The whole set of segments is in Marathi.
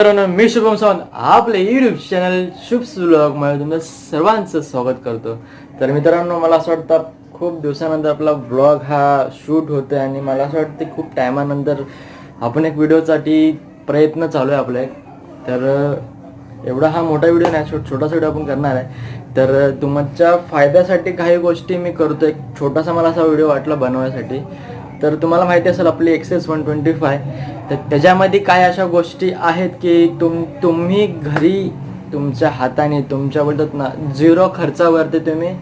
मित्रांनो मी शुभम सावंत आपले युट्यूब चॅनल शुभ्स सुलभमध्ये तुमचं सर्वांचं स्वागत करतो. तर मित्रांनो मला असं वाटतं खूप दिवसानंतर आपला ब्लॉग हा शूट होतोय आणि मला असं वाटतं खूप टायमानंतर आपण एक व्हिडिओसाठी प्रयत्न चालू आहे आपला एक. तर एवढा हा मोठा व्हिडिओ नाही छोट छोटासा व्हिडिओ आपण करणार आहे. तर तुमच्या फायद्यासाठी काही गोष्टी मी करतो एक छोटासा मला असा व्हिडिओ वाटला बनवण्यासाठी तर तुम्हाला माहिती असेल आपली एक्सेस वन ट्वेंटी फाय तर त्याच्यामध्ये काय अशा गोष्टी आहेत की तुम तुम्ही घरी तुमच्या हाताने तुमच्या बोलतात ना झिरो खर्चावरती तुम्ही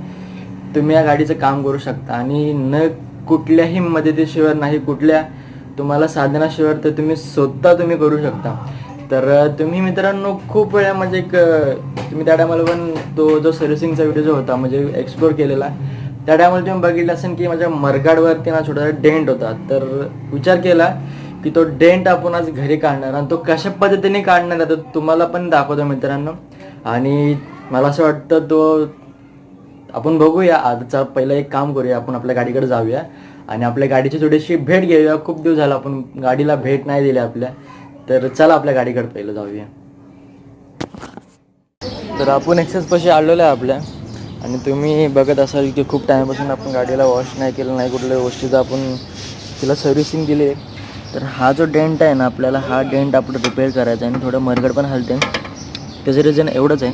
तुम्ही या गाडीचं काम करू शकता. आणि न कुठल्याही मदतीशिवाय नाही कुठल्या तुम्हाला साधनाशिवाय तर तुम्ही स्वतः तुम्ही करू शकता. तर तुम्ही मित्रांनो खूप वेळा म्हणजे एक तुम्ही त्या टायमाला पण तो जो सर्व्हिसिंगचा व्हिडिओ जो होता म्हणजे एक्सप्लोर केलेला त्या टायमाला तुम्ही बघितलं असेल की माझ्या मरगाडवरती ना छोटासा डेंट होता. तर विचार केला की तो डेंट आपण आज घरी काढणार आणि तो कशा पद्धतीने काढणार आहे तर तुम्हाला पण दाखवतो मित्रांनो. आणि मला असं वाटतं तो आपण बघूया आजचा पहिलं एक काम करूया आपण आपल्या गाडीकडे जाऊया. आणि आपल्या गाडीची थोडीशी भेट घेऊया. खूप दिवस झाला आपण गाडीला भेट नाही दिली आपल्या. तर चला आपल्या गाडीकडे पहिलं जाऊया. तर आपण एक्सेस पाशी आलेलो आहे आपल्या. आणि तुम्ही बघत असाल की खूप टाईमपासून आपण गाडीला वॉश नाही केलं नाही कुठल्या गोष्टीचं आपण तिला सर्व्हिसिंग दिली आहे. तर हा जो डेंट आहे ना आपल्याला हा डेंट आपलं रिपेअर करायचा आहे आणि थोडं मरगड पण हलते त्याचं रिझन एवढंच आहे.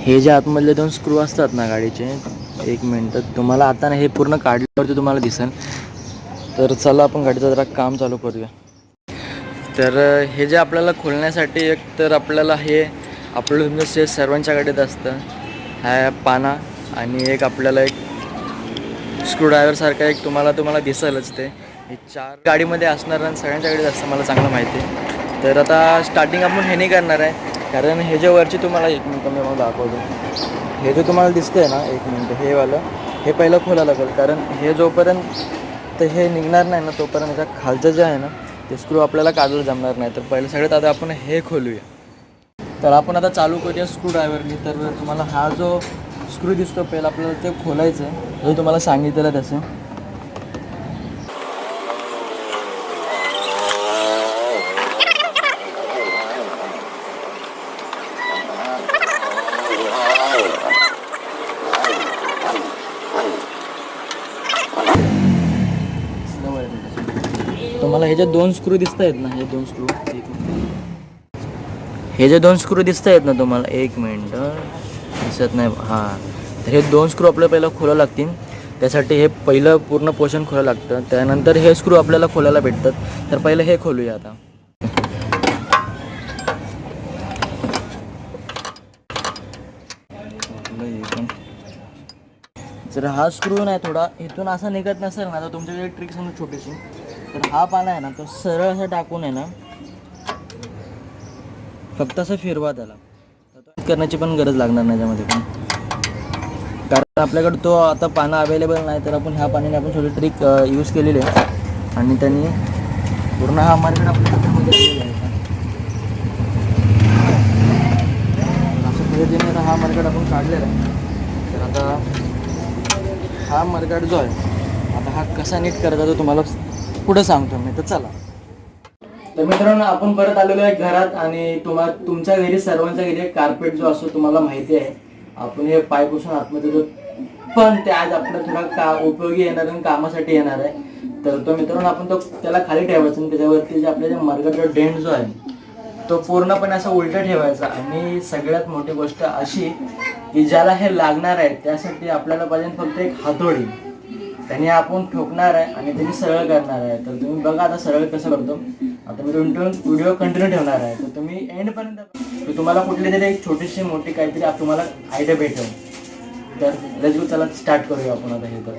हे जे आतमधले दोन स्क्रू असतात ना गाडीचे एक मिनटं तुम्हाला आता ना हे पूर्ण काढल्यावरती तुम्हाला दिसेल. तर चला आपण गाडीचं जरा काम चालू करूया. तर हे जे आपल्याला खोलण्यासाठी एक तर आपल्याला हे आपलं तुमचं से सर्वांच्या गाडीत असतं ह्या पाना आणि एक आपल्याला एक स्क्रूड्रायव्हरसारखा एक तुम्हाला तुम्हाला दिसेलच ते. हे चार गाडीमध्ये असणार आणि सगळ्यांच्या असतं मला चांगलं माहिती. आहे तर आता स्टार्टिंग आपण हे नाही करणार आहे कारण हे जे वरची तुम्हाला एक मिनटं मी मग दाखवतो. हे जे तुम्हाला दिसतंय ना एक मिनटं हे वालं हे पहिलं खोला लागेल कारण हे जोपर्यंत तर हे निघणार नाही ना तोपर्यंत खालचं जे आहे ना ते स्क्रू आपल्याला काढायला जमणार नाही. तर पहिलं सगळ्यात आता आपण हे खोलूया. तर आपण आता चालू करूया स्क्रूड्रायव्हरनी तर तुम्हाला हा जो स्क्रू दिसतो पहिला आपल्याला ते खोलायचं आहे. जो तुम्हाला सांगितलेला त्याचं तसं. तुम्हाला हे जे दोन स्क्रू दिसत आहेत ना हे दोन स्क्रू हे जे दोन स्क्रू दिसत आहेत ना तुम्हाला एक मिनटं दिसत नाही. हां. तर हे दोन स्क्रू आपल्याला पहिलं खोलावं लागतील. त्यासाठी हे पहिलं पूर्ण पोषण खोलावं लागतं. त्यानंतर हे स्क्रू आपल्याला खोलायला भेटतात. तर पहिलं हे खोलूया आता. जर हा स्क्रू नाही थोडा इथून असा निघत नसेल ना तर तुमच्याकडे ट्रिक सांगू छोटीशी. तर हा पाना आहे ना तो सरळ असं टाकून आहे ना फक्त असं फिरवा त्याला. करण्याची पण गरज लागणार नाही त्यामध्ये पण. कारण आपल्याकडे तो आता पानं अवेलेबल नाही तर आपण ह्या पाण्याने आपण थोडी ट्रिक यूज केलेली आहे. आणि त्यांनी पूर्ण हा मार्केट आपल्या हातामध्ये आहे. पद्धतीने आता हा मार्केट आपण काढलेला आहे. तर आता हा मार्केट जो आहे आता हा कसा नीट करायचा तो तुम्हाला पुढं सांगतो मी. तर चला. तर मित्रांनो आपण परत आलेलो आहे घरात आणि तुम्हाला तुमच्या घरी सर्वांच्या घरी कार्पेट जो असतो तुम्हाला माहिती आहे. आपण हे पाय पुसून आतमध्ये जो पण ते आज आपलं थोडा का उपयोगी येणार आणि कामासाठी येणार आहे. तर तो मित्रांनो आपण तो त्याला खाली ठेवायचा आणि त्याच्यावरती जे आपल्या जे मरगड डेंट जो आहे तो पूर्णपणे असा उलटा ठेवायचा. आणि सगळ्यात मोठी गोष्ट अशी की ज्याला हे लागणार आहे त्यासाठी आपल्याला पाहिजे फक्त एक हातोडी. त्याने आपण ठोकणार आहे आणि त्याने सरळ करणार आहे. तर तुम्ही बघा आता सरळ कसं करतो. आता मी दोन व्हिडिओ व्हिडिओ कंटिन्यू ठेवणार आहे. तर तुम्ही एंडपर्यंत तर तुम्हाला कुठली तरी एक छोटीशी मोठी काहीतरी तुम्हाला आयडिया भेटेल. तर लेट्स चला स्टार्ट करूया आपण आता हे तर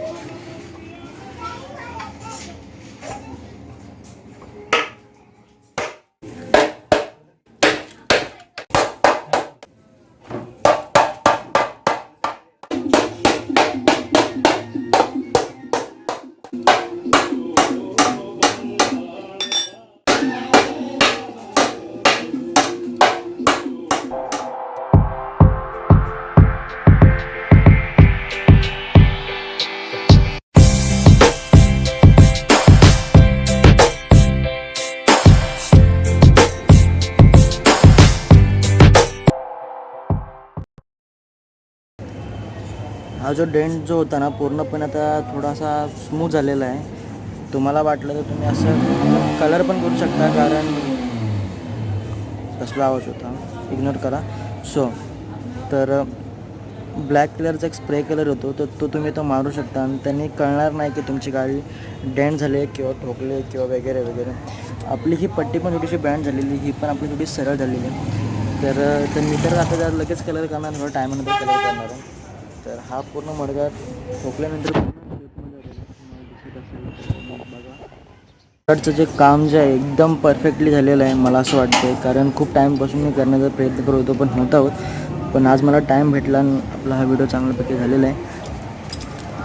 हा जो डेंट जो होता ना पूर्णपणे आता थोडासा स्मूथ झालेला आहे. तुम्हाला वाटलं तर तुम्ही असं कलर पण करू शकता कारण कसला आवाज होता? इग्नोर करा. सो तर ब्लॅक कलरचा एक स्प्रे कलर होतो तर तो तुम्ही तो मारू शकता. आणि त्यांनी कळणार नाही की तुमची गाडी डेंट झाली आहे किंवा ठोकली किंवा वगैरे वगैरे. आपली ही पट्टी पण थोडीशी बँड झालेली ही पण आपली थोडी सरळ झालेली. आहे तर मी तर आता जर लगेच कलर करणार थोडं टायमानंतर कलर करणार आहे. तर हा पूर्ण मडगा ठोकल्यानंतर शर्टचं जे काम जे आहे एकदम परफेक्टली झालेलं आहे मला असं वाटतं कारण खूप टाईमपासून मी करण्याचा प्रयत्न करत होतो पण होता होत. पण आज मला टाईम भेटला आणि आपला हा व्हिडिओ चांगल्यापैकी झालेला आहे.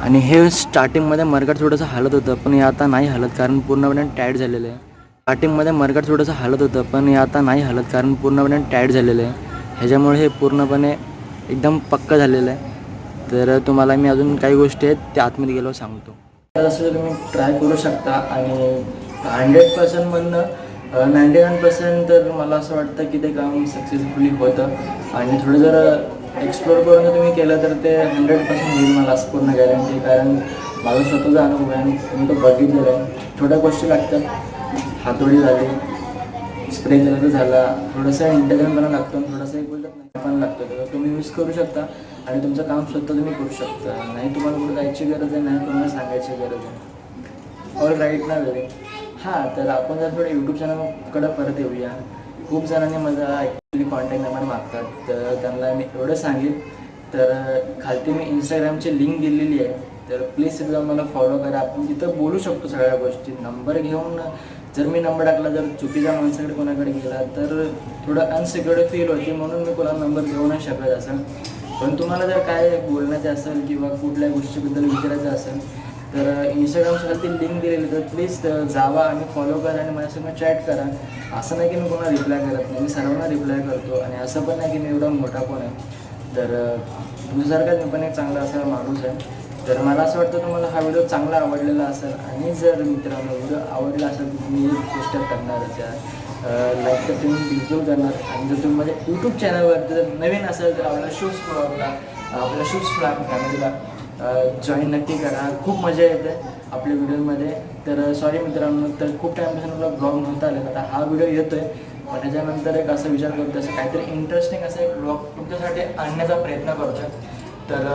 आणि हे स्टार्टिंगमध्ये मरगाट थोडंसं हालत होतं पण हे आता नाही हालत कारण पूर्णपणे टाईट झालेलं आहे. स्टार्टिंगमध्ये मरगाट थोडंसं हालत होतं पण हे आता नाही हालत कारण पूर्णपणे टाईट झालेलं आहे. ह्याच्यामुळे हे पूर्णपणे एकदम पक्कं झालेलं आहे. तर तुम्हाला मी अजून काही गोष्टी आहेत त्या आतमध्ये गेलो सांगतो. असं तुम्ही ट्राय करू शकता आणि हंड्रेड पर्सेंटमधनं नाईंटी नाईन पर्सेंट तर मला असं वाटतं की ते काम सक्सेसफुली होतं. आणि थोडं जर एक्सप्लोर करून जर तुम्ही केलं तर ते हंड्रेड पर्सेंट होईल मला असं पूर्ण गॅरंटी कारण माझा स्वतःचा अनुभव आहे मी तो बघितलेला आहे. थोड्या गोष्टी लागतात. हातोडी झाली स्प्रे कलर झाला. थोडंसं इंटेलिजंटपणा लागतो आणि थोडंसं एक बोलतात नाही पण लागतो. तर तुम्ही यूज करू शकता. आणि तुमचं काम स्वतः तुम्ही करू शकता. नाही तुम्हाला कुठं जायची गरज आहे नाही तुम्हाला सांगायची गरज आहे. ऑल राईट ना वेळे हां तर आपण जर थोडं यूट्यूब चॅनलकडं परत येऊया. खूप जणांनी माझा ॲक्च्युली कॉन्टॅक्ट नंबर मागतात तर त्यांना मी एवढं सांगेन. तर खालती मी इंस्टाग्रामची लिंक दिलेली आहे. तर प्लीज तिथं मला फॉलो करा. आपण तिथं बोलू शकतो सगळ्या गोष्टी नंबर घेऊन जर मी नंबर टाकला जर चुकीच्या माणसाकडे कोणाकडे गेला तर थोडं अनसिक्युअर्ड फील होती म्हणून मी कोणाला नंबर देऊ नाही शकत असं. पण तुम्हाला जर काय बोलण्याचं असेल किंवा कुठल्या गोष्टीबद्दल विचारायचं असेल तर इंस्टाग्रामसाठी लिंक दिलेली तर प्लीज जावा आणि फॉलो करा आणि माझ्यासोबत चॅट करा. असं नाही की मी कोणाला रिप्लाय करत नाही. मी सर्वांना रिप्लाय करतो आणि असं पण नाही की मी एवढा मोठा कोण आहे. तर तुझ्यासारखाच मी पण एक चांगला असा माणूस आहे. तर मला असं वाटतं तुम्हाला हा व्हिडिओ चांगला आवडलेला असेल आणि जर मित्रांनो व्हिडिओ आवडला असेल तर तुम्ही एक गोष्ट करणारच आहे लाईक तर तुम्ही बिलकुल करणार आणि जर तुम्ही माझ्या यूट्यूब चॅनलवरती जर नवीन असेल तर आपला शूज फ्लॉगला आपल्या शूज फ्लॅम फॅमिलीला जॉईन नक्की करा. खूप मजा येते आपल्या व्हिडिओमध्ये तर सॉरी मित्रांनो तर खूप टाईमपासून मला ब्लॉग नव्हता आलेला आता हा व्हिडिओ येतो आहे पण त्याच्यानंतर एक असा विचार करतो असं काहीतरी इंटरेस्टिंग असं एक ब्लॉग तुमच्यासाठी आणण्याचा प्रयत्न करतो तर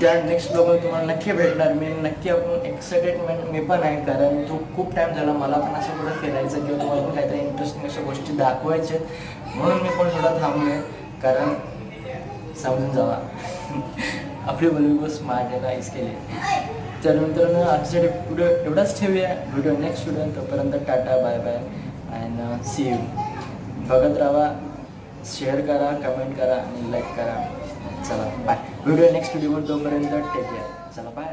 त्या नेक्स्ट ब्लॉगमध्ये तुम्हाला नक्की भेटणार. मी नक्की आपण एक्साइटेडमेंट मी पण आहे कारण तो खूप टाईम झाला. मला पण असं कुठं फिरायचं किंवा तुम्हाला पण काहीतरी इंटरेस्टिंग अशा गोष्टी दाखवायच्या आहेत. म्हणून मी पण थोडा थांबलो कारण समजून जावा. आपली मुलगी स्मार्ट आहे राईस केली. तर मित्रांनो आजच्या व्हिडिओ एवढाच ठेवूया. व्हिडिओ नेक्स्ट व्हिडिओ तोपर्यंत tata bye bye and see you बघत राहा शेअर करा कमेंट करा आणि लाईक करा. चला बाय व्हिडिओ नेक्स्ट व्हिडिओ तोपर्यंत टेक केअर चला बाय